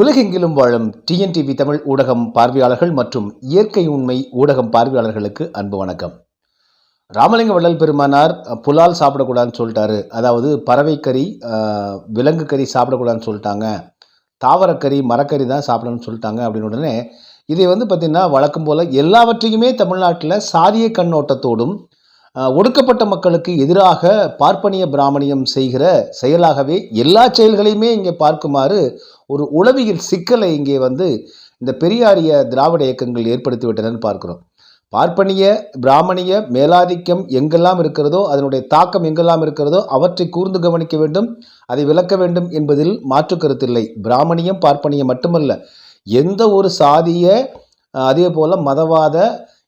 உலகெங்கிலும் வாழும் டிஎன்டிவி தமிழ் ஊடகம் பார்வையாளர்கள் மற்றும் இயற்கை உண்மை ஊடகம் பார்வையாளர்களுக்கு அன்பு வணக்கம். ராமலிங்க வள்ளல் பெருமானார் புலால் சாப்பிடக்கூடாதுன்னு சொல்லிட்டாரு. அதாவது பறவைக்கறி விலங்கு கறி சாப்பிடக்கூடாதுன்னு சொல்லிட்டாங்க. தாவரக்கறி மரக்கறி தான் சாப்பிடணும்னு சொல்லிட்டாங்க அப்படின்னு உடனே இதை வந்து பார்த்திங்கன்னா வழக்கம் போல் எல்லாவற்றையுமே தமிழ்நாட்டில் சாதிய கண்ணோட்டத்தோடும் ஒடுக்கப்பட்ட மக்களுக்கு எதிராக பார்ப்பனிய பிராமணியம் செய்கிற செயலாகவே எல்லா செயல்களையுமே இங்கே பார்க்குமாறு ஒரு உளவியல் சிக்கலை இங்கே வந்து இந்த பெரியாரிய திராவிட இயக்கங்கள் ஏற்படுத்தி பார்க்குறோம். பார்க்கிறோம் பார்ப்பனிய பிராமணிய மேலாதிக்கம் எங்கெல்லாம் இருக்கிறதோ அதனுடைய தாக்கம் எங்கெல்லாம் இருக்கிறதோ அவற்றை கூர்ந்து கவனிக்க வேண்டும் அதை விளக்க வேண்டும் என்பதில் மாற்று கருத்தில்லை பிராமணியம் பார்ப்பனியம் மட்டுமல்ல எந்த ஒரு சாதிய அதே போல் மதவாத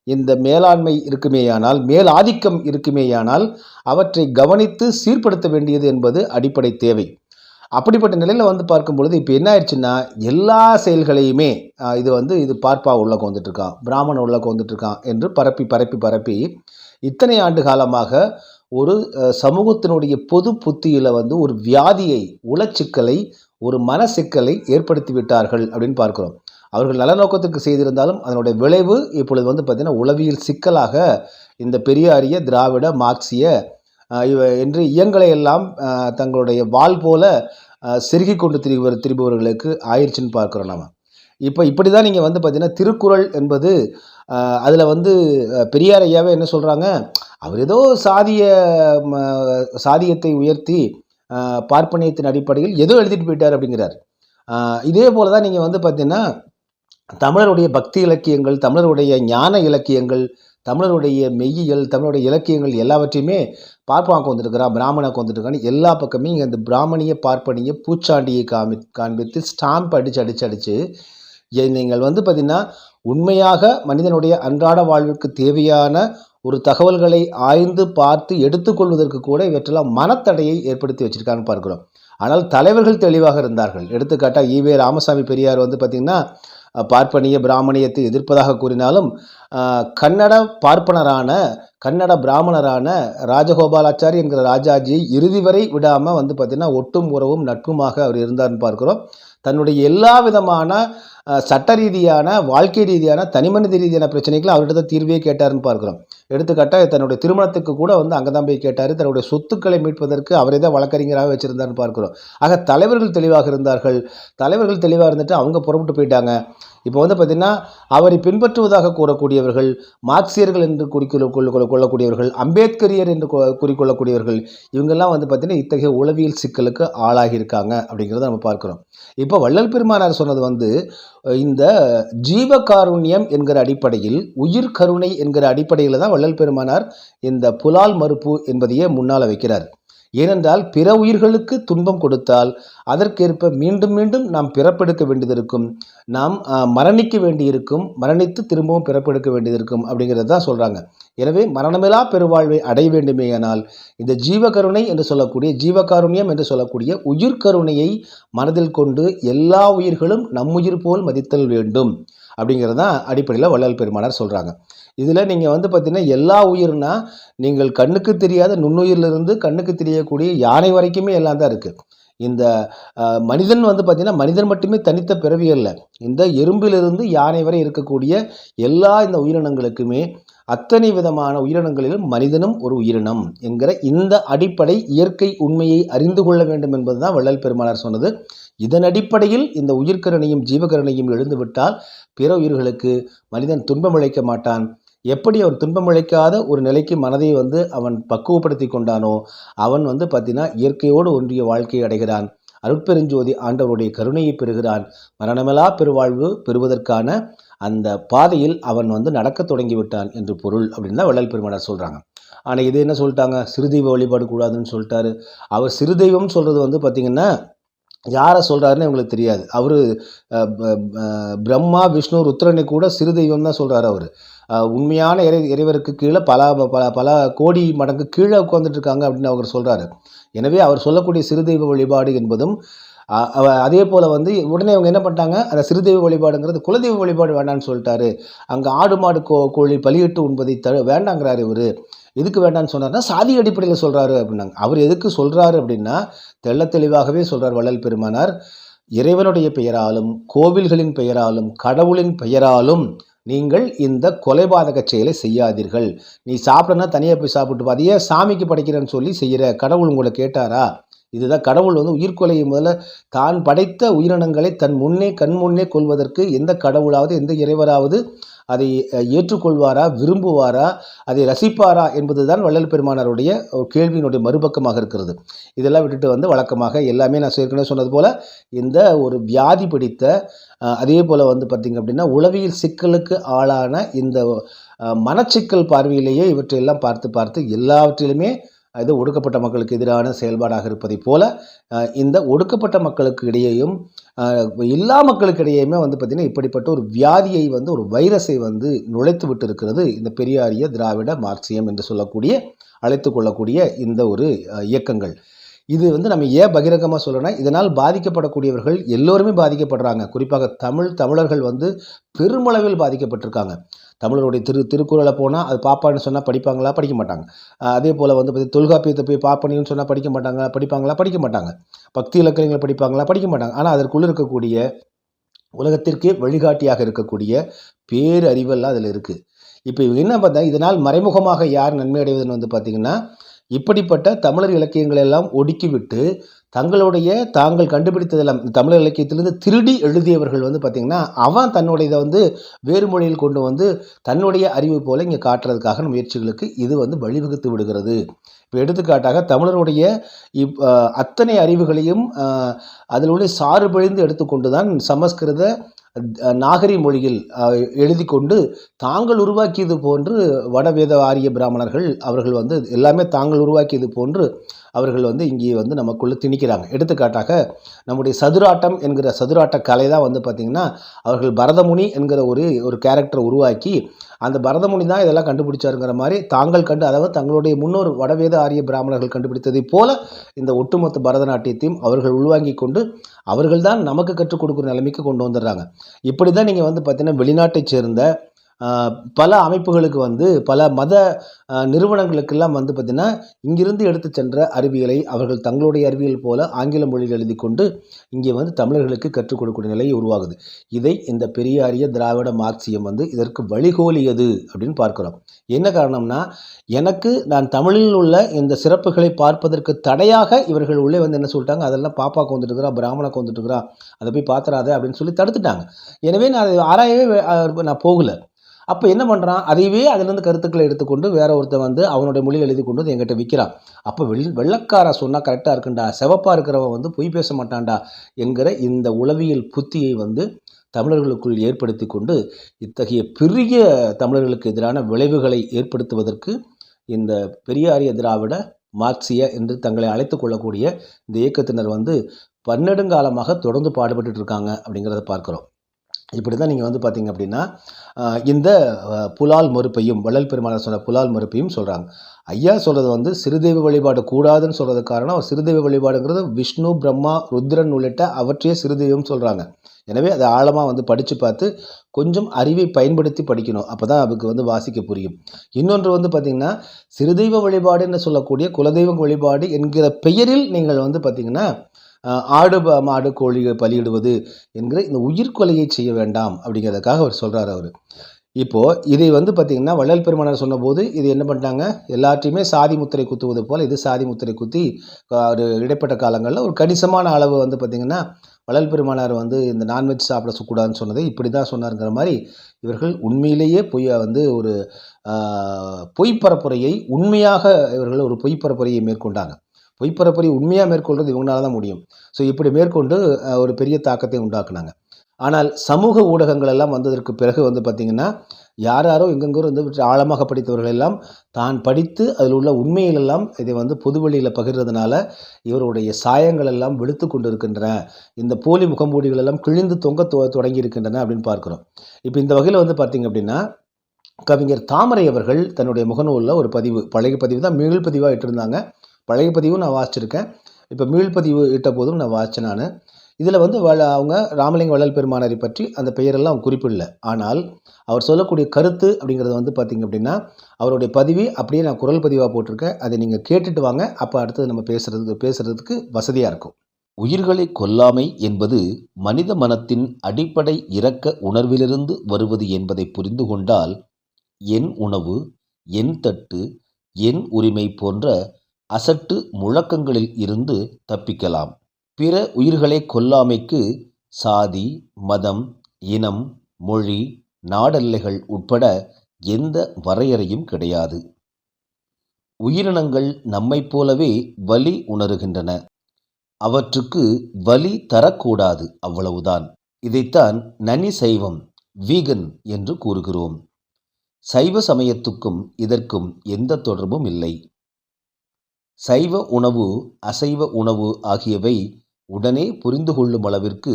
இந்த மேலாண்மை இருக்குமேயானால் மேலாதிக்கம் இருக்குமேயானால் அவற்றை கவனித்து சீர்படுத்த வேண்டியது என்பது அடிப்படை தேவை. அப்படிப்பட்ட நிலையில் வந்து பார்க்கும் பொழுது இப்போ என்ன ஆயிடுச்சுன்னா எல்லா செயல்களையுமே இது வந்து இது பார்ப்பா உள்ள வந்துட்டு இருக்கான் பிராமணன் உள்ள வந்துட்டு இருக்கான் என்று பரப்பி பரப்பி பரப்பி இத்தனை ஆண்டு காலமாக ஒரு சமூகத்தினுடைய பொது புத்தியில் வந்து ஒரு வியாதியை உளச்சிக்கலை ஒரு மனசிக்கலை ஏற்படுத்தி விட்டார்கள் அப்படின்னு பார்க்கிறோம். அவர்கள் நல்ல நோக்கத்துக்கு செய்திருந்தாலும் அதனுடைய விளைவு இப்பொழுது வந்து பார்த்திங்கன்னா உளவியல் சிக்கலாக இந்த பெரியாரிய திராவிட மார்க்சிய இவ என்று இயங்களையெல்லாம் தங்களுடைய வாள் போல செருகி கொண்டு திரிபவர் திரிபவர்களுக்கு ஆயிடுச்சுன்னு பார்க்குறோம் நம்ம இப்போ இப்படி தான் நீங்கள் வந்து பார்த்தீங்கன்னா திருக்குறள் என்பது அதில் வந்து பெரியார் ஐயாவே என்ன சொல்கிறாங்க அவர் ஏதோ சாதிய சாதியத்தை உயர்த்தி பார்ப்பனியத்தின் அடிப்படையில் ஏதோ எழுதிட்டு போயிட்டார் அப்படிங்கிறார். இதே போல தான் நீங்கள் வந்து பார்த்தீங்கன்னா தமிழருடைய பக்தி இலக்கியங்கள் தமிழருடைய ஞான இலக்கியங்கள் தமிழருடைய மெய்யியல் தமிழுடைய இலக்கியங்கள் எல்லாவற்றையுமே பார்ப்பாங்க வந்துருக்கிறான் பிராமணாக்கு வந்துருக்கான்னு எல்லா பக்கமே இங்கே இந்த பிராமணிய பார்ப்பனிய பூச்சாண்டியை காமி காண்பித்து ஸ்டாம்ப் அடித்து அடித்து அடித்து நீங்கள் வந்து பார்த்திங்கன்னா உண்மையாக மனிதனுடைய அன்றாட வாழ்விற்கு தேவையான ஒரு தகவல்களை ஆய்ந்து பார்த்து எடுத்துக்கொள்வதற்கு கூட இவற்றெல்லாம் மனத்தடையை ஏற்படுத்தி வச்சுருக்கான்னு பார்க்குறோம். ஆனால் தலைவர்கள் தெளிவாக இருந்தார்கள். எடுத்துக்காட்டாக ஈவே ராமசாமி பெரியார் வந்து பார்த்திங்கன்னா பார்ப்பனிய பிராமணியத்தை எதிர்ப்பதாக கூறினாலும் கன்னட பார்ப்பனரான கன்னட பிராமணரான ராஜகோபாலாச்சாரி என்கிற ராஜாஜியை இறுதி வரை விடாமல் வந்து பார்த்திங்கன்னா ஒட்டும் உறவும் நட்புமாக அவர் இருந்தார்னு பார்க்கிறோம். தன்னுடைய எல்லா விதமான சட்ட ரீதியான வாழ்க்கை ரீதியான தனிமனித ரீதியான பிரச்சனைகளை அவர்கிட்ட தான் தீர்வே கேட்டாருன்னு பார்க்குறோம். எடுத்துக்காட்டாக தன்னுடைய திருமணத்துக்கு கூட வந்து அங்கே தான் போய் கேட்டார். தன்னுடைய சொத்துக்களை மீட்பதற்கு அவரே தான் வழக்கறிஞராக வச்சுருந்தார்னு பார்க்குறோம். ஆக தலைவர்கள் தெளிவாக இருந்தார்கள். தலைவர்கள் தெளிவாக இருந்துட்டு அவங்க புறப்பட்டு போயிட்டாங்க. இப்போ வந்து பார்த்திங்கன்னா அவரை பின்பற்றுவதாக கூறக்கூடியவர்கள் மார்க்சியர்கள் என்று குறிக்கொள்ள கொள்ள கொள்ளக்கூடியவர்கள் அம்பேத்கரியர் என்று குறிக்கொள்ளக்கூடியவர்கள் இவங்கெல்லாம் வந்து பார்த்திங்கன்னா இத்தகைய உளவியல் சிக்கலுக்கு ஆளாகியிருக்காங்க அப்படிங்கிறத நம்ம பார்க்குறோம். இப்போ வள்ளல் பெருமானார் சொன்னது வந்து இந்த ஜீவகாருண்யம் என்கிற அடிப்படையில் உயிர் கருணை என்கிற அடிப்படையில் தான் வள்ளல் பெருமானார் இந்த புலால் மறுப்பு என்பதையே முன்னால் வைக்கிறார். ஏனென்றால் பிற உயிர்களுக்கு துன்பம் கொடுத்தால் அதற்கேற்ப மீண்டும் மீண்டும் நாம் பிறப்பெடுக்க வேண்டியது இருக்கும் நாம் மரணிக்க வேண்டியிருக்கும். மரணித்து திரும்பவும் பிறப்பெடுக்க வேண்டியதிருக்கும் அப்படிங்கிறது தான் சொல்கிறாங்க எனவே மரணமிலா பெருவாழ்வை அடைய வேண்டுமேயானால் இந்த ஜீவகருணை என்று சொல்லக்கூடிய ஜீவகாருண்யம் என்று சொல்லக்கூடிய உயிர்கருணையை மனதில் கொண்டு எல்லா உயிர்களும் நம்முயிர் போல் மதித்தல் வேண்டும் அப்படிங்கிறது தான் அடிப்படையில் வள்ளல் பெருமானார் சொல்கிறாங்க இதில் நீங்கள் வந்து பார்த்தீங்கன்னா எல்லா உயிர்னா நீங்கள் கண்ணுக்கு தெரியாத நுண்ணுயிரிலிருந்து கண்ணுக்கு தெரியக்கூடிய யானை வரைக்குமே எல்லாம் தான் இருக்குது இந்த மனிதன் வந்து பார்த்திங்கன்னா மனிதன் மட்டுமே தனித்த பிறவி அல்ல. இந்த எறும்பிலிருந்து யானை வரை இருக்கக்கூடிய எல்லா இந்த உயிரினங்களுக்குமே அத்தனை விதமான உயிரினங்களிலும் மனிதனும் ஒரு உயிரினம் என்கிற இந்த அடிப்படை இயற்கை உண்மையை அறிந்து கொள்ள வேண்டும் என்பது தான் வள்ளல் பெருமானார் சொன்னது. இதன் அடிப்படையில் இந்த உயிர்கரணையும் ஜீவகரணையும் எழுந்துவிட்டால் பிற உயிர்களுக்கு மனிதன் துன்பமிழைக்க மாட்டான். எப்படி அவன் துன்பமிழைக்காத ஒரு நிலைக்கு மனதை வந்து அவன் பக்குவப்படுத்தி கொண்டானோ அவன் வந்து பார்த்தீங்கன்னா இயற்கையோடு ஒன்றிய வாழ்க்கையை அடைகிறான். அருட்பெருஞ்சோதி ஆண்டவருடைய கருணையை பெறுகிறான். மரணமிலா பெருவாழ்வு பெறுவதற்கான அந்த பாதையில் அவன் வந்து நடக்க தொடங்கி விட்டான் என்று பொருள் அப்படின்னு தான் வள்ளல் பெருமானார் சொல்கிறாங்க ஆனால் இது என்ன சொல்லிட்டாங்க? சிறுதெய்வ வழிபாடு கூடாதுன்னு சொல்லிட்டாரு. அவர் சிறுதெய்வம் சொல்கிறது வந்து பார்த்திங்கன்னா யாரை சொல்கிறாருன்னு எங்களுக்கு தெரியாது. அவர் பிரம்மா விஷ்ணு ருத்ரனை கூட சிறு தெய்வம் தான் சொல்கிறாரு அவர். உண்மையான இறை இறைவருக்கு கீழே பல பல பல கோடி மடங்கு கீழே உட்கார்ந்துட்டு இருக்காங்க அப்படின்னு அவர் சொல்கிறாரு எனவே அவர் சொல்லக்கூடிய சிறு தெய்வ வழிபாடு என்பதும் அதே போல் வந்து உடனே அவங்க என்ன பண்ணிட்டாங்க? அந்த சிறுதெய்வ வழிபாடுங்கிறது குலதெய்வ வழிபாடு வேண்டாம்னு சொல்லிட்டாரு. அங்கே ஆடு மாடு கோ கோழி பலியிட்டு உண்பதை த வேண்டாங்கிறாரு இவர். எதுக்கு வேண்டாம்னு சொன்னார்னா சாதி அடிப்படையில் சொல்கிறாரு அப்படின்னாங்க. அவர் எதுக்கு சொல்கிறாரு அப்படின்னா தெள்ள தெளிவாகவே சொல்கிறார் வள்ளல் பெருமானார். இறைவனுடைய பெயராலும் கோவில்களின் பெயராலும் கடவுளின் பெயராலும் நீங்கள் இந்த கொலைபாதக செயலை செய்யாதீர்கள் நீ சாப்பிடனா தனியாக போய் சாப்பிட்டு பா. சாமிக்கு படைக்கிறேன்னு சொல்லி செய்கிற கடவுள் உங்களை கேட்டாரா இதுதான் கடவுள் வந்து உயிர்கொலையை முதல்ல தான் படைத்த உயிரினங்களை தன் முன்னே கண் முன்னே கொள்வதற்கு எந்த கடவுளாவது எந்த இறைவராவது அதை ஏற்றுக்கொள்வாரா விரும்புவாரா அதை ரசிப்பாரா என்பதுதான் வள்ளல் பெருமானாருடைய ஒரு கேள்வியினுடைய மறுபக்கமாக இருக்கிறது. இதெல்லாம் விட்டுட்டு வந்து வழக்கமாக எல்லாமே நான் ஏற்கனவே சொன்னது போல இந்த ஒரு வியாதி பிடித்த அதே போல் வந்து பார்த்திங்க அப்படின்னா உளவியல் சிக்கலுக்கு ஆளான இந்த மனச்சிக்கல் பார்வையிலேயே இவற்றையெல்லாம் பார்த்து பார்த்து எல்லாவற்றிலுமே இது ஒடுக்கப்பட்ட மக்களுக்கு எதிரான செயல்பாடாக இருப்பதைப் போல இந்த ஒடுக்கப்பட்ட மக்களுக்கு இடையேயும் எல்லா மக்களுக்கு இடையேயுமே வந்து பார்த்திங்கன்னா இப்படிப்பட்ட ஒரு வியாதியை வந்து ஒரு வைரஸை வந்து நுழைத்து விட்டு இருக்கிறது இந்த பெரியாரிய திராவிட மார்க்சியம் என்று சொல்லக்கூடிய அழைத்து கொள்ளக்கூடிய இந்த ஒரு இயக்கங்கள். இது வந்து நம்ம ஏன் பகிரங்கமாக சொல்லணும்னா இதனால் பாதிக்கப்படக்கூடியவர்கள் எல்லோருமே பாதிக்கப்படுறாங்க. குறிப்பாக தமிழ் தமிழர்கள் வந்து பெருமளவில் பாதிக்கப்பட்டிருக்காங்க. தமிழருடைய திரு திருக்குறளை போனால் அது பாப்பான்னு சொன்னால் படிப்பாங்களா? படிக்க மாட்டாங்க. அதே போல் வந்து பார்த்தி- தொல்காப்பியத்தை போய் பாப்பனின்னு சொன்னால் படிக்க மாட்டாங்க படிப்பாங்களா? படிக்க மாட்டாங்க. பக்தி இலக்கியங்களை படிப்பாங்களா? படிக்க மாட்டாங்க. ஆனால் அதற்குள்ளே இருக்கக்கூடிய உலகத்திற்கே வழிகாட்டியாக இருக்கக்கூடிய பேரறிவெல்லாம் அதில் இருக்குது இப்போ இவங்க என்ன பார்த்தா இதனால் மறைமுகமாக யார் நன்மை அடைவதுன்னு வந்து பார்த்திங்கன்னா இப்படிப்பட்ட தமிழர் இலக்கியங்களை எல்லாம் ஒடுக்கிவிட்டு தங்களுடைய தாங்கள் கண்டுபிடித்ததெல்லாம் தமிழர் இலக்கியத்திலிருந்து திருடி எழுதியவர்கள் வந்து பார்த்திங்கன்னா அவன் தன்னுடைய இதை வந்து வேறு மொழியில் கொண்டு வந்து தன்னுடைய அறிவு போல இங்கே காட்டுறதுக்காக முயற்சிகளுக்கு இது வந்து வழிவகுத்து விடுகிறது. இப்போ எடுத்துக்காட்டாக தமிழருடைய இப் அத்தனை அறிவுகளையும் அஹ், அதில் உள்ள சாறுபழிந்து எடுத்துக்கொண்டு தான் சமஸ்கிருத நாகரி மொழியில் எழுதி கொண்டு தாங்கள் உருவாக்கியது போன்று வடவேத ஆரிய பிராமணர்கள் அவர்கள் வந்து எல்லாமே தாங்கள் உருவாக்கியது போன்று அவர்கள் வந்து இங்கே வந்து நமக்குள்ளே திணிக்கிறாங்க. எடுத்துக்காட்டாக நம்முடைய சதுராட்டம் என்கிற சதுராட்ட கலை தான் வந்து பார்த்திங்கன்னா அவர்கள் பரதமுனி என்கிற ஒரு ஒரு கேரக்டரை உருவாக்கி அந்த பரதமுனி தான் இதெல்லாம் கண்டுபிடிச்சாருங்கிற மாதிரி தாங்கள் கண்டு அதாவது தங்களுடைய முன்னோர் வடவேத ஆரிய பிராமணர்கள் கண்டுபிடித்ததைப் போல இந்த ஒட்டுமொத்த பரதநாட்டியத்தையும் அவர்கள் உள்வாங்கி கொண்டு அவர்கள் தான் நமக்கு கற்றுக் கொடுக்குற நிலைமைக்கு கொண்டு வந்துடுறாங்க. இப்படி தான் நீங்கள் வந்து பார்த்தீங்கன்னா வெளிநாட்டைச் சேர்ந்த பல அமைப்புகளுக்கு வந்து பல மத நிறுவனங்களுக்கெல்லாம் வந்து பார்த்திங்கன்னா இங்கிருந்து எடுத்து சென்ற அறிவியலை அவர்கள் தங்களுடைய அறிவியல் போல ஆங்கில மொழியில் எழுதி கொண்டு இங்கே வந்து தமிழர்களுக்கு கற்றுக் கொடுக்கக்கூடிய நிலை உருவாகுது. இதை இந்த பெரியாரிய திராவிட மார்க்சியம் வந்து இதற்கு வழிகோலியது அப்படின்னு பார்க்குறோம். என்ன காரணம்னா எனக்கு நான் தமிழில் உள்ள இந்த சிறப்புகளை பார்ப்பதற்கு தடையாக இவர்கள் உள்ளே வந்து என்ன சொல்லிட்டாங்க அதெல்லாம் பாப்பாக்கு வந்துட்டு இருக்கிறா பிராமணக்கு வந்துட்டு இருக்கிறா அதை போய் பார்த்துறாத அப்படின்னு சொல்லி தடுத்துட்டாங்க. எனவே நான் அதை ஆராயவே நான் போகலை. அப்போ என்ன பண்ணுறான் அதையவே அதுலேருந்து கருத்துக்களை எடுத்துக்கொண்டு வேற ஒருத்தன் வந்து அவனுடைய மொழியில் எழுதி கொண்டு வந்து என்கிட்ட விற்கிறான் அப்போ வெள் வெள்ளக்காரன் சொன்னால் கரெக்டாக இருக்குண்டா? செவப்பாக இருக்கிறவன் வந்து பொய் பேச மாட்டான்டா என்கிற இந்த உளவியல் புத்தியை வந்து தமிழர்களுக்குள் ஏற்படுத்தி கொண்டு இத்தகைய பெரிய தமிழர்களுக்கு எதிரான விளைவுகளை ஏற்படுத்துவதற்கு இந்த பெரியாரிய திராவிட மார்க்சிய என்று தங்களை அழைத்து கொள்ளக்கூடிய இந்த இயக்கத்தினர் வந்து பன்னெடுங்காலமாக தொடர்ந்து பாடுபட்டு இருக்காங்க அப்படிங்கிறத பார்க்குறோம். இப்படி தான் நீங்கள் வந்து பார்த்தீங்க அப்படின்னா இந்த புலால் மறுப்பையும் வள்ளல் பெருமாள் சொன்ன புலால் மறுப்பையும் சொல்கிறாங்க ஐயா சொல்கிறது வந்து சிறுதெய்வ வழிபாடு கூடாதுன்னு சொல்கிறதுக்கு காரணம் சிறுதெய்வ வழிபாடுங்கிறது விஷ்ணு பிரம்மா ருத்ரன் உள்ளிட்ட அவற்றையே சிறுதெய்வம் சொல்கிறாங்க எனவே அதை ஆழமாக வந்து படித்து பார்த்து கொஞ்சம் அறிவை பயன்படுத்தி படிக்கணும். அப்போ தான் அதுக்கு வந்து வாசிக்க புரியும். இன்னொன்று வந்து பார்த்திங்கன்னா சிறுதெய்வ வழிபாடுன்னு சொல்லக்கூடிய குலதெய்வ வழிபாடு என்கிற பெயரில் நீங்கள் வந்து பார்த்திங்கன்னா ஆடு மாடு கோழி பலியிடுவது என்கிற இந்த உயிர்கொலையை செய்ய வேண்டாம் அப்படிங்கிறதுக்காக அவர் சொல்கிறார் அவர். இப்போது இதை வந்து பார்த்திங்கன்னா வள்ளல் பெருமானார் சொன்னபோது இது என்ன பண்ணிட்டாங்க? எல்லாத்தையுமே சாதி முத்திரை குத்துவது போல் இது சாதி முத்திரை குத்தி ஒரு இடைப்பட்ட காலங்களில் ஒரு கணிசமான அளவு வந்து பார்த்திங்கன்னா வள்ளல் பெருமானார் வந்து இந்த நான்வெஜ் சாப்பிடக்கூடாதுன்னு சொன்னதை இப்படி தான் சொன்னாருங்கிற மாதிரி இவர்கள் உண்மையிலேயே பொய் வந்து ஒரு பொய்ப்பரப்புரையை பொய் பரப்புரையை உண்மையாக இவர்கள் ஒரு பொய் பரப்புரையை மேற்கொண்டாங்க. பொய் உண்மையாக மேற்கொள்வது இவங்களால தான் முடியும். ஸோ இப்படி மேற்கொண்டு ஒரு பெரிய தாக்கத்தை உண்டாக்குனாங்க. ஆனால் சமூக ஊடகங்கள் எல்லாம் வந்ததற்கு பிறகு வந்து பார்த்திங்கன்னா யார் யாரோ எங்கெங்கோ வந்து ஆழமாக படித்தவர்கள் எல்லாம் தான் படித்து அதில் உள்ள உண்மையிலெல்லாம் இதை வந்து பொதுவெளியில் பகிர்றதுனால இவருடைய சாயங்கள் எல்லாம் வெளுத்து கொண்டு இருக்கின்றன இந்த போலி முகமூடிகள் எல்லாம் கிழிந்து தொங்க தொ தொடங்கி இருக்கின்றன அப்படின்னு பார்க்குறோம். இப்போ இந்த வகையில் வந்து பார்த்திங்க அப்படின்னா கவிஞர் தாமரை அவர்கள் தன்னுடைய முகநூலில் ஒரு பதிவு பழைய பதிவு தான் மீள் பதிவாக இட்டிருந்தாங்க. பழைய பதிவும் நான் வாசிச்சிருக்கேன். இப்போ மீள்பதிவு இட்ட போதும் நான் வாசித்தேன் நான். இதில் வந்து வள அவங்க ராமலிங்க வள்ளல் பெருமானரை பற்றி அந்த பெயரெல்லாம் குறிப்பிடல. ஆனால் அவர் சொல்லக்கூடிய கருத்து அப்படிங்கிறது வந்து பார்த்திங்க அப்படின்னா அவருடைய பதிவு அப்படியே நான் குரல் பதிவாக போட்டிருக்கேன். அதை நீங்கள் கேட்டுட்டு வாங்க. அப்போ அடுத்தது நம்ம பேசுகிறது பேசுகிறதுக்கு வசதியாக இருக்கும். உயிர்களை கொல்லாமை என்பது மனித மனத்தின் அடிப்படை இரக்க உணர்விலிருந்து வருவது என்பதை புரிந்து கொண்டால் என் உணவு என் தட்டு என் உரிமை போன்ற அசட்டு முழக்கங்களில் இருந்து தப்பிக்கலாம். பிற உயிர்களை கொல்லாமைக்கு சாதி மதம் இனம் மொழி நாடெல்லைகள் உட்பட எந்த வரையறையும் கிடையாது. உயிரினங்கள் நம்மைப் போலவே வலி உணருகின்றன. அவற்றுக்கு வலி தரக்கூடாது அவ்வளவுதான். இதைத்தான் நனி சைவம் வீகன் என்று கூறுகிறோம். சைவ சமயத்துக்கும் இதற்கும் எந்த தொடர்பும் இல்லை. சைவ உணவு அசைவ உணவு ஆகியவை உடனே புரிந்து கொள்ளும் அளவிற்கு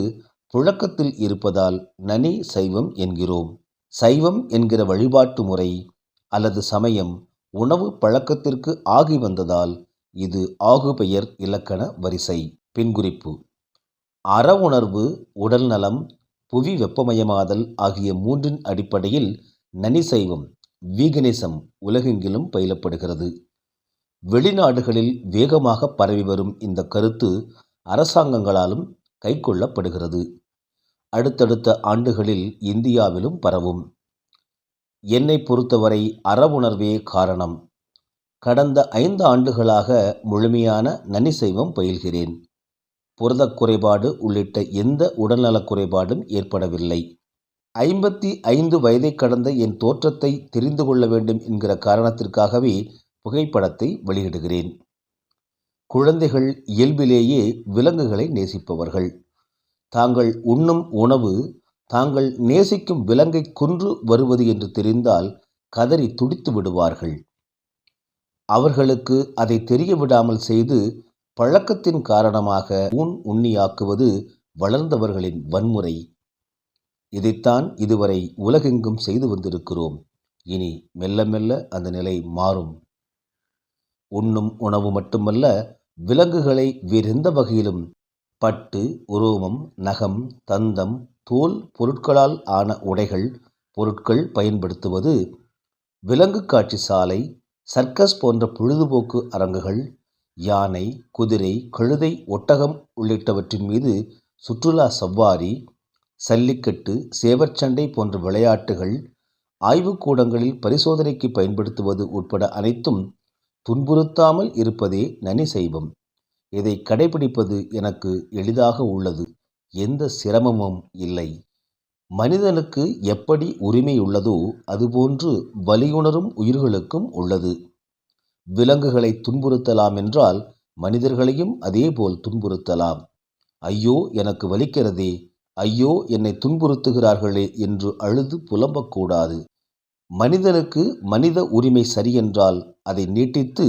புழக்கத்தில் இருப்பதால் நனி சைவம் என்கிறோம். சைவம் என்கிற வழிபாட்டு முறை அல்லது சமயம் உணவு பழக்கத்திற்கு ஆகி வந்ததால் இது ஆகுபெயர் இலக்கண வரிசை. பின்குறிப்பு. அற உணர்வு உடல் நலம் புவி வெப்பமயமாதல் ஆகிய மூன்றின் அடிப்படையில் நனிசைவம் வீகனிசம் உலகெங்கிலும் பயிலப்படுகிறது. வெளிநாடுகளில் வேகமாக பரவி வரும் இந்த கருத்து அரசாங்கங்களாலும் கைக்கொள்ளப்படுகிறது. அடுத்தடுத்த ஆண்டுகளில் இந்தியாவிலும் பரவும். என்னை பொறுத்தவரை அறவுணர்வே காரணம். கடந்த ஐந்து ஆண்டுகளாக முழுமையான நனிசைவம் பயில்கிறேன். புரதக் குறைபாடு உள்ளிட்ட எந்த உடல்நலக் குறைபாடும் ஏற்படவில்லை. ஐம்பத்தி ஐந்து வயதை கடந்த என் தோற்றத்தை தெரிந்து கொள்ள வேண்டும் என்கிற காரணத்திற்காகவே புகைப்படத்தை வெளியிடுகிறேன். குழந்தைகள் இயல்பிலேயே விலங்குகளை நேசிப்பவர்கள். தாங்கள் உண்ணும் உணவு தாங்கள் நேசிக்கும் விலங்கை கொன்று வருவது என்று தெரிந்தால் கதறி துடித்து விடுவார்கள். அவர்களுக்கு அதை தெரிய விடாமல் செய்து பழக்கத்தின் காரணமாக ஊன் உண்ணியாக்குவது வளர்ந்தவர்களின் வன்முறை. இதைத்தான் இதுவரை உலகெங்கும் செய்து வந்திருக்கிறோம். இனி மெல்ல மெல்ல அந்த நிலை மாறும். உண்ணும் உணவு மட்டுமல்ல விலங்குகளை வேறெந்த வகையிலும் பட்டு உரோமம் நகம் தந்தம் தோல் பொருட்களால் ஆன உடைகள் பொருட்கள் பயன்படுத்துவது விலங்கு காட்சி சாலை சர்க்கஸ் போன்ற பொழுதுபோக்கு அரங்குகள் யானை குதிரை கழுதை ஒட்டகம் உள்ளிட்டவற்றின் மீது சுற்றுலா சவ்வாரி சல்லிக்கட்டு சேவற்சண்டை போன்ற விளையாட்டுகள் ஆய்வுக்கூடங்களில் பரிசோதனைக்கு பயன்படுத்துவது உட்பட அனைத்தும் துன்புறுத்தாமல் இருப்பதே நனி செய்வம். இதை கடைபிடிப்பது எனக்கு எளிதாக உள்ளது. எந்த சிரமமும் இல்லை. மனிதனுக்கு எப்படி உரிமை உள்ளதோ அதுபோன்று வலியுணரும் உயிர்களுக்கும் உள்ளது. விலங்குகளை துன்புறுத்தலாம் என்றால் மனிதர்களையும் அதேபோல் துன்புறுத்தலாம். ஐயோ எனக்கு வலிக்கிறதே. ஐயோ என்னை துன்புறுத்துகிறார்களே என்று அழுது புலம்பக்கூடாது. மனிதனுக்கு மனித உரிமை சரியென்றால் அதை நீட்டித்து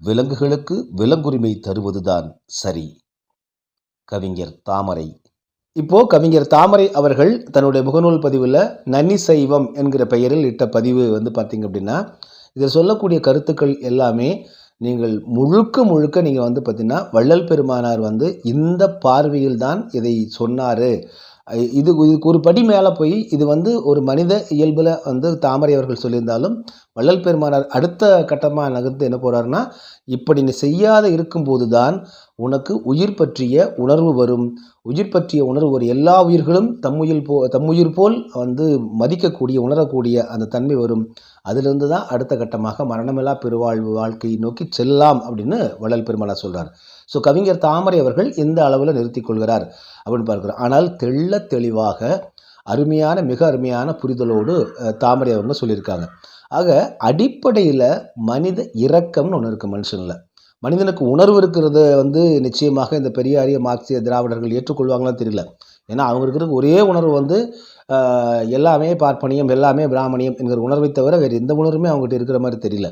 விலங்குகளுக்கு விலங்குரிமை தருவதுதான் சரி. கவிஞர் தாமரை. இப்போ கவிஞர் தாமரை அவர்கள் தன்னுடைய முகநூல் பதிவில் நன்னி சைவம் என்கிற பெயரில் இட்ட பதிவு வந்து பார்த்தீங்க அப்படின்னா இதில் சொல்லக்கூடிய கருத்துக்கள் எல்லாமே நீங்கள் முழுக்க முழுக்க நீங்கள் வந்து பார்த்தீங்கன்னா வள்ளல் பெருமானார் வந்து இந்த பார்வையில் தான் இதை சொன்னார். இது இதுக்கு ஒரு படி மேலே போய் இது வந்து ஒரு மனித இயல்பில் வந்து தாமரை அவர்கள் சொல்லியிருந்தாலும் வள்ளல் பெருமானார் அடுத்த கட்டமாக நகர்ந்து என்ன போகிறாருன்னா இப்படி நீ செய்யாத இருக்கும்போது தான் உனக்கு உயிர் பற்றிய உணர்வு வரும். உயிர் பற்றிய உணர்வு வரும். எல்லா உயிர்களும் தம்முயிர் போ தம்முயிர் போல் வந்து மதிக்கக்கூடிய உணரக்கூடிய அந்த தன்மை வரும். அதிலிருந்து தான் அடுத்த கட்டமாக மரணமில்லா பெருவாழ்வு வாழ்க்கையை நோக்கி செல்லலாம் அப்படின்னு வள்ளல் பெருமானார் சொல்கிறார் ஸோ கவிஞர் தாமரை அவர்கள் இந்த அளவில் நிறுத்தி கொள்கிறார் அப்படின்னு பார்க்குறோம். ஆனால் தெள்ள தெளிவாக அருமையான மிக அருமையான புரிதலோடு தாமரை அவங்க சொல்லியிருக்காங்க. ஆக அடிப்படையில் மனித இரக்கம்னு ஒன்று இருக்குது மனுஷனில். மனிதனுக்கு உணர்வு இருக்கிறத வந்து நிச்சயமாக இந்த பெரியாரிய மார்க்சிய திராவிடர்கள் ஏற்றுக்கொள்வாங்களான்னு தெரியல. ஏன்னா அவங்க இருக்கிற ஒரே உணர்வு வந்து எல்லாமே பார்ப்பனியம் எல்லாமே பிராமணியம் என்கிற உணர்வை தவிர வேறு எந்த உணர்வுமே அவங்ககிட்ட இருக்கிற மாதிரி தெரியல.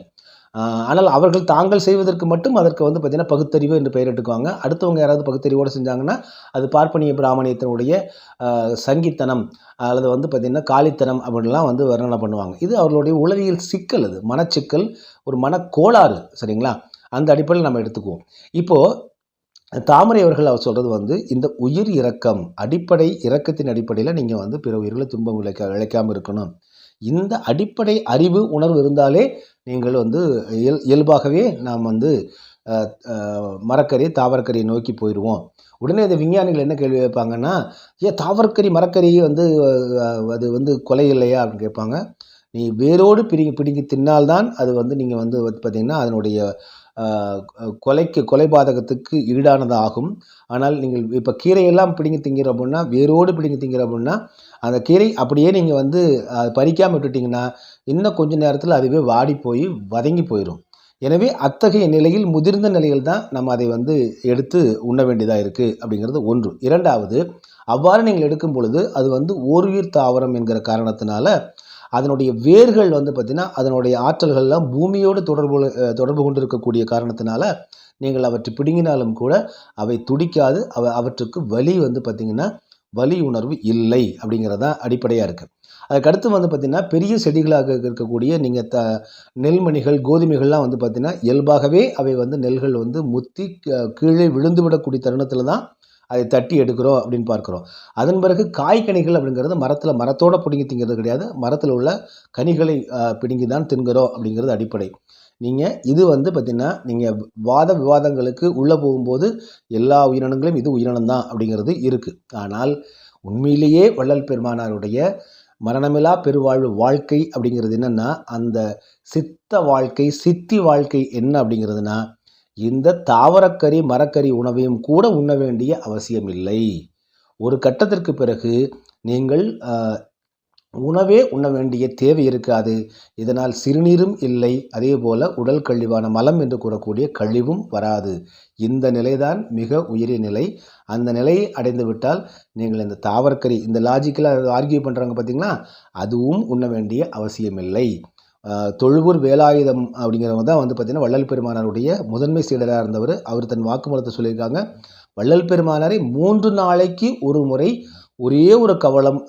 ஆனால் அவர்கள் தாங்கள் செய்வதற்கு மட்டும் அதற்கு வந்து பார்த்திங்கன்னா பகுத்தறிவு என்று பெயரிட்டுக்குவாங்க அடுத்தவங்க யாராவது பகுத்தறிவோடு செஞ்சாங்கன்னா அது பார்ப்பனிய பிராமணியத்தினுடைய சங்கித்தனம் அல்லது வந்து பார்த்திங்கன்னா காலித்தனம் அப்படின்லாம் வந்து வர்ணனை பண்ணுவாங்க. இது அவர்களுடைய உளவியல் சிக்கல் அது மனச்சிக்கல் ஒரு மனக்கோளாறு சரிங்களா? அந்த அடிப்படையில் நம்ம எடுத்துக்குவோம். இப்போது தாமரை அவர்கள் அவர் சொல்கிறது வந்து இந்த உயிர் இறக்கம் அடிப்படை இறக்கத்தின் அடிப்படையில் நீங்கள் வந்து பிற உயிர்களை துன்பம் இழைக்க இழைக்காமல் இருக்கணும். இந்த அடிப்படை அறிவு உணர்வு இருந்தாலே நீங்கள் வந்து இயல் இயல்பாகவே நாம் வந்து மரக்கறி தாவரக்கறியை நோக்கி போயிடுவோம். உடனே இந்த விஞ்ஞானிகள் என்ன கேள்வி கேட்பாங்கன்னா ஏன் தாவரக்கறி மரக்கறி வந்து அது வந்து கொலை இல்லையா? அப்படின்னு கேட்பாங்க. நீ வேரோடு பிடிங்கி பிடுங்கி தின்னால்தான் அது வந்து நீங்கள் வந்து பார்த்திங்கன்னா அதனுடைய கொலைக்கு கொலைபாதகத்துக்கு ஈடானது ஆகும் ஆனால் நீங்கள் இப்போ கீரையெல்லாம் பிடுங்கி திங்கிற அப்படின்னா வேரோடு பிடுங்கி திங்கிற அப்படின்னா அந்த கீரை அப்படியே நீங்கள் வந்து அது பறிக்காமல் விட்டுட்டிங்கன்னா இன்னும் கொஞ்ச நேரத்தில் அதுவே வாடி போய் வதங்கி போயிடும் எனவே அத்தகைய நிலையில் முதிர்ந்த நிலையில் தான் நம்ம அதை வந்து எடுத்து உண்ண வேண்டியதாக இருக்குது அப்படிங்கிறது ஒன்று. இரண்டாவது அவ்வாறு நீங்கள் எடுக்கும் பொழுது அது வந்து ஓருயிர் தாவரம் என்கிற காரணத்தினால அதனுடைய வேர்கள் வந்து பார்த்திங்கன்னா அதனுடைய ஆற்றல்கள்லாம் பூமியோடு தொடர்பு தொடர்பு கொண்டிருக்கக்கூடிய காரணத்தினால நீங்கள் அவற்றை பிடுங்கினாலும் கூட அவை துடிக்காது. அவ அவற்றுக்கு வலி வந்து பார்த்திங்கன்னா வலி உணர்வு இல்லை அப்படிங்கிறது தான் அடிப்படையாக இருக்குது அதுக்கடுத்து வந்து பார்த்திங்கன்னா பெரிய செடிகளாக இருக்கக்கூடிய நீங்கள் த நெல்மணிகள் கோதுமைகள்லாம் வந்து பார்த்திங்கன்னா இயல்பாகவே அவை வந்து நெல்கள் வந்து முத்தி கீழே விழுந்து விடக்கூடிய தருணத்தில் தான் அதை தட்டி எடுக்கிறோம் அப்படின்னு பார்க்குறோம். அதன் பிறகு காய்கனிகள் அப்படிங்கிறது மரத்தில் மரத்தோட பிடுங்கி திங்கிறது கிடையாது. மரத்தில் உள்ள கனிகளை பிடுங்கி தான் தின்கிறோம் அப்படிங்கிறது அடிப்படை. நீங்கள் இது வந்து பார்த்திங்கன்னா நீங்கள் வாத விவாதங்களுக்கு உள்ளே போகும்போது எல்லா உயிரினங்களும் இது உயிரினம் தான் அப்படிங்கிறது இருக்குது ஆனால் உண்மையிலேயே வள்ளல் பெருமானாருடைய மரணமில்லா பெருவாழ்வு வாழ்க்கை அப்படிங்கிறது என்னென்னா அந்த சித்த வாழ்க்கை சித்தி வாழ்க்கை என்ன அப்படிங்கிறதுனா இந்த தாவரக்கறி மரக்கறி உணவையும் கூட உண்ண வேண்டிய அவசியம் இல்லை ஒரு கட்டத்திற்கு பிறகு நீங்கள் உணவே உண்ண வேண்டிய தேவை இருக்காது. இதனால் சிறுநீரும் இல்லை. அதே போல உடல் கழிவான மலம் என்று கூறக்கூடிய கழிவும் வராது. இந்த நிலைதான் மிக உயரிய நிலை. அந்த நிலையை அடைந்து விட்டால் நீங்கள் இந்த தாவரக்கறி இந்த லாஜிக்கலாக ஆர்கியூ பண்ணுறாங்க பார்த்தீங்களா அதுவும் உண்ண வேண்டிய அவசியமில்லை. தொழுவூர் வேலாயுதம் அப்படிங்கிறவங்க தான் வந்து பார்த்திங்கன்னா வள்ளல் பெருமானாருடைய முதன்மை சீடராக இருந்தவர். அவர் தன் வாக்குமூலத்தை சொல்லியிருக்காங்க. வள்ளல் பெருமானாரை மூன்று நாளைக்கு ஒரு முறை ஒரே ஒரு கவளம்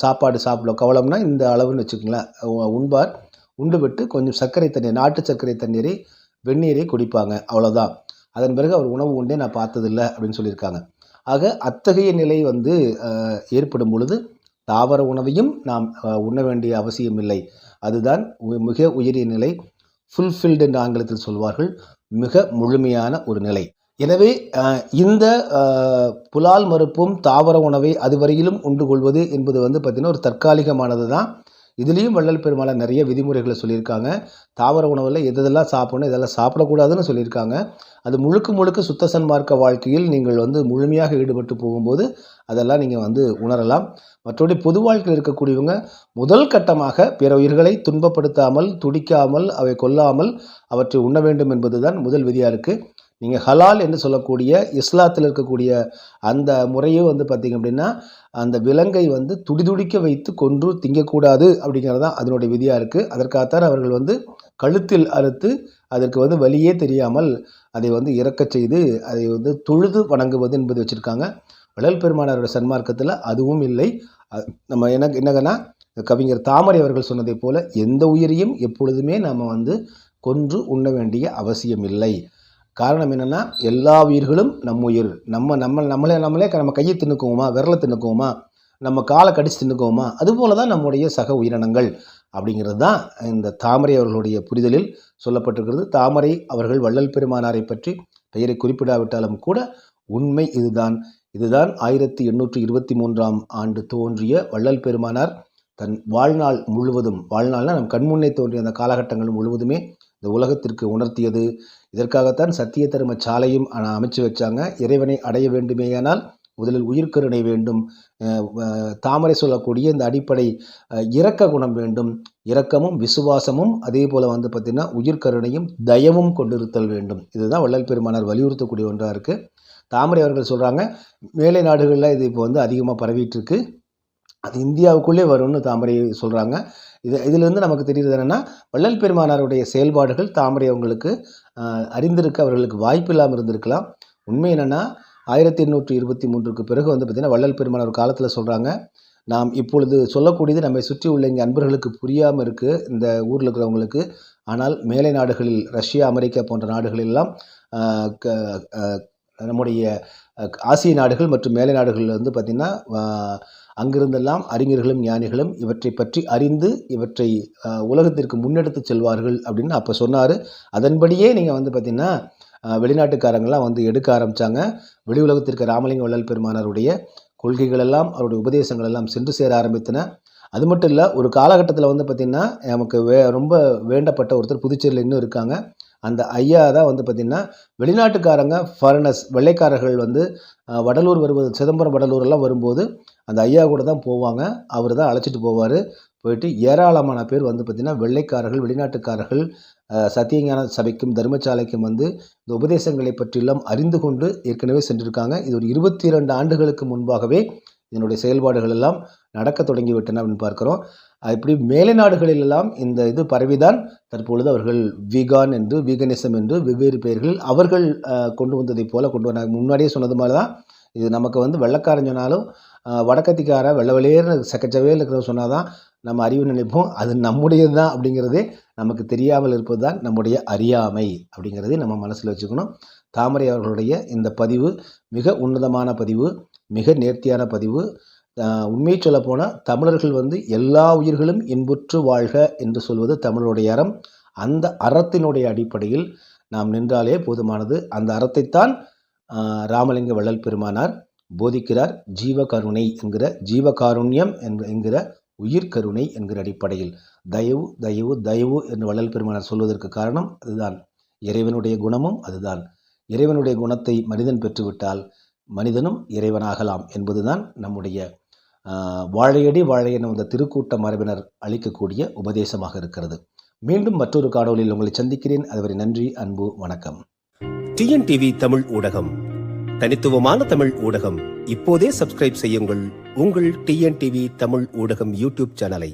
சாப்பாடு சாப்பிடும் கவளம்னா இந்த அளவுன்னு வச்சுக்கோங்களேன். உண்பார். உண்டு விட்டு கொஞ்சம் சர்க்கரை தண்ணீர் நாட்டு சர்க்கரை தண்ணீரை வெந்நீரை குடிப்பாங்க. அவ்வளோதான் அதன் பிறகு அவர் உணவு உண்டே நான் பார்த்ததில்ல அப்படின்னு சொல்லியிருக்காங்க. ஆக அத்தகைய நிலை வந்து ஏற்படும் பொழுது தாவர உணவையும் நாம் உண்ண வேண்டிய அவசியம் இல்லை அதுதான் மிக உயரிய நிலை. ஃபுல்ஃபில்டு என்று ஆங்கிலத்தில் சொல்வார்கள். மிக முழுமையான ஒரு நிலை. எனவே இந்த புலால் மறுப்பும் தாவர உணவை அதுவரையிலும் உண்டு கொள்வது என்பது வந்து பார்த்திங்கன்னா ஒரு தற்காலிகமானது தான் இதுலேயும் வள்ளல் பெருமாள் நிறைய விதிமுறைகளை சொல்லியிருக்காங்க. தாவர உணவில் எதெல்லாம் சாப்பிடணும் இதெல்லாம் சாப்பிடக்கூடாதுன்னு சொல்லியிருக்காங்க. அது முழுக்க முழுக்க சுத்த சன்மார்க்க வாழ்க்கையில் நீங்கள் வந்து முழுமையாக ஈடுபட்டு போகும்போது அதெல்லாம் நீங்கள் வந்து உணரலாம். மற்றபடி பொது வாழ்க்கையில் இருக்கக்கூடியவங்க முதல் கட்டமாக பிற உயிர்களை துன்பப்படுத்தாமல் துடிக்காமல் அவை கொல்லாமல் அவற்றை உண்ண வேண்டும் என்பதுதான் முதல் விதியாக இருக்குது நீங்கள் ஹலால் என்று சொல்லக்கூடிய இஸ்லாத்தில் இருக்கக்கூடிய அந்த முறையே வந்து பார்த்திங்க அப்படின்னா அந்த விலங்கை வந்து துடிதுடிக்க வைத்து கொன்று திங்கக்கூடாது அப்படிங்கிறது தான் அதனுடைய விதியாக இருக்குது அதற்காகத்தான் அவர்கள் வந்து கழுத்தில் அறுத்து அதற்கு வந்து வழியே தெரியாமல் அதை வந்து இறக்கச் செய்து அதை வந்து தொழுது வணங்குவது என்பது வச்சுருக்காங்க. வள்ளல் பெருமானாரோட சன்மார்க்கத்தில் அதுவும் இல்லை. நம்ம என்ன என்னங்கன்னா கவிஞர் தாமரை அவர்கள் சொன்னதைப் போல் எந்த உயிரையும் எப்பொழுதுமே நாம் வந்து கொன்று உண்ண வேண்டிய அவசியம் இல்லை. காரணம் என்னென்னா எல்லா உயிர்களும் நம் உயிர். நம்ம நம்ம நம்மளே நம்மளே நம்ம கையை தின்னுக்குவோமா? விரலை தின்னுக்குவோமா? நம்ம காலை கடிச்சு தின்னுக்குவோமா? அதுபோல தான் நம்முடைய சக உயிரினங்கள் அப்படிங்கிறது தான் இந்த தாமரை அவர்களுடைய புரிதலில் சொல்லப்பட்டிருக்கிறது. தாமரை அவர்கள் வள்ளல் பெருமானாரை பற்றி பெயரை குறிப்பிடாவிட்டாலும் கூட உண்மை இதுதான். இதுதான் ஆயிரத்தி எண்ணூற்றி இருபத்தி மூன்றாம் ஆண்டு தோன்றிய வள்ளல் பெருமானார் தன் வாழ்நாள் முழுவதும் வாழ்நாள்னா நம் கண்முன்னே தோன்றிய அந்த காலகட்டங்கள் முழுவதுமே இந்த உலகத்திற்கு உணர்த்தியது. இதற்காகத்தான் சத்திய தர்ம சாலையும் அமைச்சு வச்சாங்க. இறைவனை அடைய வேண்டுமேயானால் முதலில் உயிர்க்கருணை வேண்டும். தாமரை சொல்லக்கூடிய இந்த அடிப்படை இரக்க குணம் வேண்டும். இரக்கமும் விசுவாசமும் அதே போல் வந்து பார்த்திங்கன்னா உயிர்க்கருணையும் தயவும் கொண்டிருத்தல் வேண்டும். இதுதான் வள்ளல் பெருமானார் வலியுறுத்தக்கூடிய ஒன்றாக இருக்குது தாமரை அவர்கள் சொல்கிறாங்க மேலை நாடுகளில் இது இப்போ வந்து அதிகமாக பரவிட்டு இருக்கு. அது இந்தியாவுக்குள்ளே வரும்னு தாமரை சொல்கிறாங்க இது இதிலிருந்து நமக்கு தெரியுது என்னென்னா வள்ளல் பெருமானாருடைய செயல்பாடுகள் தாமரை அவங்களுக்கு அறிந்திருக்க அவர்களுக்கு வாய்ப்பு இல்லாமல் இருந்திருக்கலாம். உண்மை என்னென்னா ஆயிரத்தி எண்ணூற்றி இருபத்தி மூன்றுக்கு பிறகு வந்து பார்த்திங்கன்னா வள்ளல் பெருமானார் ஒரு காலத்தில் சொல்கிறாங்க நாம் இப்பொழுது சொல்லக்கூடியது நம்மை சுற்றி உள்ள இங்கே அன்பர்களுக்கு புரியாமல் இருக்குது இந்த ஊரில் இருக்கிறவங்களுக்கு. ஆனால் மேலை நாடுகளில் ரஷ்யா அமெரிக்கா போன்ற நாடுகளெல்லாம் க- நம்முடைய ஆசிய நாடுகள் மற்றும் மேலை நாடுகளில் வந்து பார்த்திங்கன்னா அங்கிருந்தெல்லாம் அறிஞர்களும் ஞானிகளும் இவற்றை பற்றி அறிந்து இவற்றை உலகத்திற்கு முன்னெடுத்து செல்வார்கள் அப்படின்னு அப்போ சொன்னார். அதன்படியே நீங்கள் வந்து பார்த்திங்கன்னா வெளிநாட்டுக்காரங்களாம் வந்து எடுக்க ஆரம்பித்தாங்க வெளி உலகத்திற்கு ராமலிங்க வள்ளல் பெருமானாருடைய கொள்கைகள் எல்லாம் அவருடைய உபதேசங்கள் எல்லாம் சென்று சேர ஆரம்பித்தன. அது மட்டும் இல்லை ஒரு காலகட்டத்தில் வந்து பார்த்திங்கன்னா நமக்கு வே ரொம்ப வேண்டப்பட்ட ஒருத்தர் புதுச்சேரியில் இன்னும் இருக்காங்க. அந்த ஐயா தான் வந்து பார்த்திங்கன்னா வெளிநாட்டுக்காரங்க ஃபாரினர்ஸ் வெள்ளைக்காரர்கள் வந்து வடலூர் வருவது சிதம்பரம் வடலூரெல்லாம் வரும்போது அந்த ஐயா கூட தான் போவாங்க. அவர் தான் அழைச்சிட்டு போவார். போயிட்டு ஏராளமான பேர் வந்து பார்த்திங்கன்னா வெள்ளைக்காரர்கள் வெளிநாட்டுக்காரர்கள் சத்தியஞான சபைக்கும் தர்மசாலைக்கும் வந்து இந்த உபதேசங்களை பற்றியெல்லாம் அறிந்து கொண்டு ஏற்கனவே சென்றிருக்காங்க. இது ஒரு இருபத்தி இரண்டு ஆண்டுகளுக்கு முன்பாகவே இதனுடைய செயல்பாடுகள் எல்லாம் நடக்க தொடங்கிவிட்டன அப்படின்னு பார்க்குறோம். இப்படி மேலை நாடுகளிலெல்லாம் இந்த இது பரவிதான். தற்பொழுது அவர்கள் வீகான் என்று வீகனிசம் என்று வெவ்வேறு பெயர்கள் அவர்கள் கொண்டு வந்ததைப் போல கொண்டு வந்தாங்க. முன்னாடியே சொன்னது மாதிரி தான் இது நமக்கு வந்து வெள்ளக்காரன் சொன்னாலும் வடக்கத்திக்கார வெள்ளை வெளியேறு சக்கச்சவேல் இருக்கிறத சொன்னால் தான் நம்ம அறிவு நினைப்போம். அது நம்முடையது தான் அப்படிங்கிறதே நமக்கு தெரியாமல் இருப்பது தான் நம்முடைய அறியாமை அப்படிங்கிறதே நம்ம மனசில் வச்சுக்கணும். தாமரை அவர்களுடைய இந்த பதிவு மிக உன்னதமான பதிவு மிக நேர்த்தியான பதிவு. உண்மையை சொல்லப்போனால் தமிழர்கள் வந்து எல்லா உயிர்களும் இன்புற்று வாழ்க என்று சொல்வது தமிழுடைய அறம். அந்த அறத்தினுடைய அடிப்படையில் நாம் நின்றாலே போதுமானது. அந்த அறத்தைத்தான் ராமலிங்க வள்ளல் பெருமானார் போதிக்கிறார். ஜீவகருணை என்கிற ஜீவகாருண்யம் என்கிற உயிர் கருணை என்கிற அடிப்படையில். தயவு தயவு தயவு என்று வள்ளல் பெருமானார் சொல்வதற்கு காரணம் அதுதான். இறைவனுடைய குணமும் அதுதான். இறைவனுடைய குணத்தை மனிதன் பெற்றுவிட்டால் மனிதனும் இறைவனாகலாம் என்பதுதான் நம்முடைய வாழையடி வாழையனும் இந்த திருக்கூட்ட மரபினர் அளிக்கக்கூடிய உபதேசமாக இருக்கிறது. மீண்டும் மற்றொரு காணொளியில் உங்களை சந்திக்கிறேன். அதுவரை நன்றி அன்பு வணக்கம். டிஎன்டிவி தமிழ் ஊடகம் தனித்துவமான தமிழ் ஊடகம். இப்போதே சப்ஸ்கிரைப் செய்யுங்கள் உங்கள் டிஎன்டிவி தமிழ் ஊடகம் யூடியூப் சேனலை.